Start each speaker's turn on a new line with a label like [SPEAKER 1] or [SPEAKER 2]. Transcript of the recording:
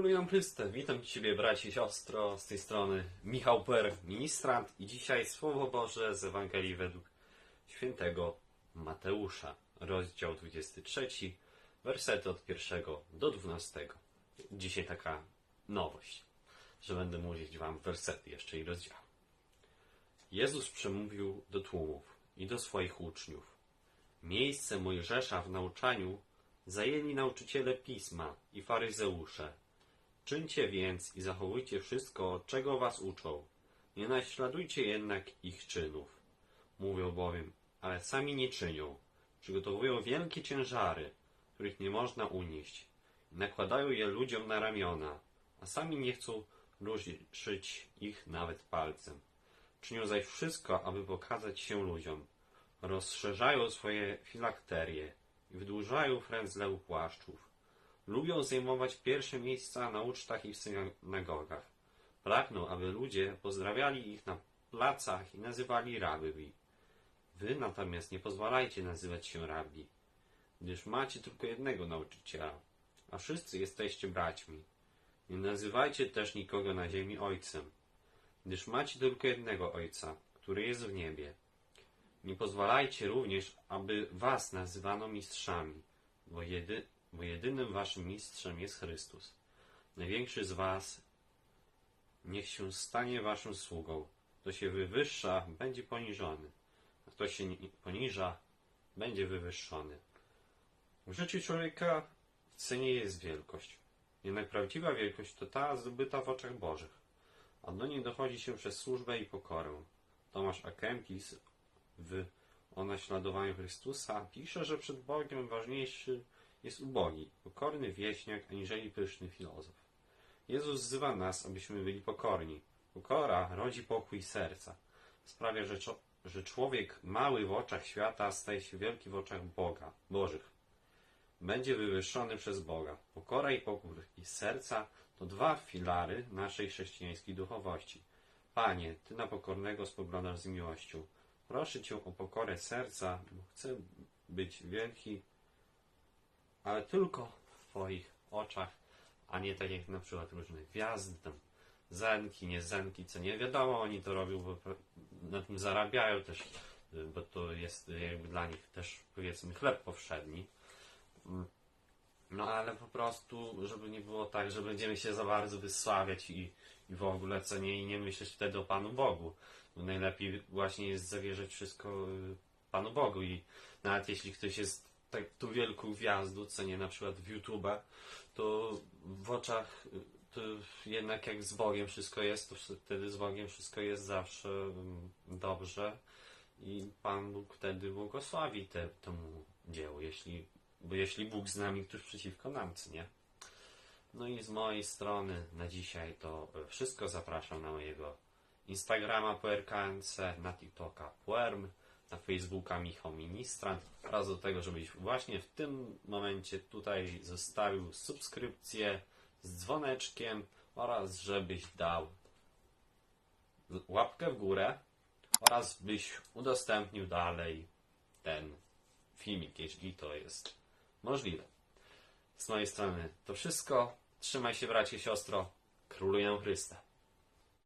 [SPEAKER 1] Króluję Chryste, witam Ciebie braci i siostro, z tej strony Michał Per, ministrant i dzisiaj Słowo Boże z Ewangelii według świętego Mateusza, rozdział 23, wersety od 1 do 12. Dzisiaj taka nowość, że będę mówić Wam wersety jeszcze i rozdziały. Jezus przemówił do tłumów i do swoich uczniów. Miejsce Mojżesza w nauczaniu zajęli nauczyciele pisma i faryzeusze. Czyńcie więc i zachowujcie wszystko, czego was uczą. Nie naśladujcie jednak ich czynów. Mówią bowiem, ale sami nie czynią. Przygotowują wielkie ciężary, których nie można unieść. Nakładają je ludziom na ramiona, a sami nie chcą ruszyć ich nawet palcem. Czynią zaś wszystko, aby pokazać się ludziom. Rozszerzają swoje filakterie i wydłużają frędzle u płaszczów. Lubią zajmować pierwsze miejsca na ucztach i w synagogach. Pragną, aby ludzie pozdrawiali ich na placach i nazywali rabbi. Wy natomiast nie pozwalajcie nazywać się rabbi, gdyż macie tylko jednego nauczyciela, a wszyscy jesteście braćmi. Nie nazywajcie też nikogo na ziemi ojcem, gdyż macie tylko jednego ojca, który jest w niebie. Nie pozwalajcie również, aby was nazywano mistrzami, bo, jedy, bo jedynym waszym mistrzem jest Chrystus. Największy z was niech się stanie waszym sługą. Kto się wywyższa, będzie poniżony, a kto się poniża, będzie wywyższony. W życiu człowieka w cenie jest wielkość. Jednak prawdziwa wielkość to ta zdobyta w oczach Bożych, a do niej dochodzi się przez służbę i pokorę. Tomasz A. Kempis w o naśladowaniu Chrystusa pisze, że przed Bogiem ważniejszy jest ubogi, pokorny wieśniak, aniżeli pyszny filozof. Jezus wzywa nas, abyśmy byli pokorni. Pokora rodzi pokój serca. Sprawia, że, że człowiek mały w oczach świata staje się wielki w oczach Boga, Bożych. Będzie wywyższony przez Boga. Pokora i pokój i serca to dwa filary naszej chrześcijańskiej duchowości. Panie, Ty na pokornego spoglądasz z miłością. Proszę Cię o pokorę serca, bo chcę być wielki, ale tylko w Twoich oczach, a nie tak jak na przykład różne gwiazdy, tam zenki, nie zenki, co nie wiadomo, oni to robią, bo na tym zarabiają też, y, bo to jest jakby dla nich też powiedzmy chleb powszedni. Mm. No ale po prostu, żeby nie było tak, że będziemy się za bardzo wysławiać i, i w ogóle co nie i nie myśleć wtedy o Panu Bogu. Bo najlepiej właśnie jest zawierzać wszystko y, Panu Bogu i nawet jeśli ktoś jest tak tu wielką gwiazdą, co nie na przykład w YouTube, to w oczach to jednak jak z Bogiem wszystko jest, to wtedy z Bogiem wszystko jest zawsze mm, dobrze i Pan Bóg wtedy błogosławi te, temu dziełu, jeśli, bo jeśli Bóg z nami, któż przeciwko nam, nie? No i z mojej strony na dzisiaj to wszystko. Zapraszam na mojego Instagrama PRKNC, na TikToka Puerm, na Facebooka Michał Ministrant oraz do tego, żebyś właśnie w tym momencie tutaj zostawił subskrypcję z dzwoneczkiem oraz żebyś dał łapkę w górę oraz byś udostępnił dalej ten filmik, jeśli to jest możliwe. Z mojej strony to wszystko. Trzymaj się bracie siostro. Króluję Chrysta.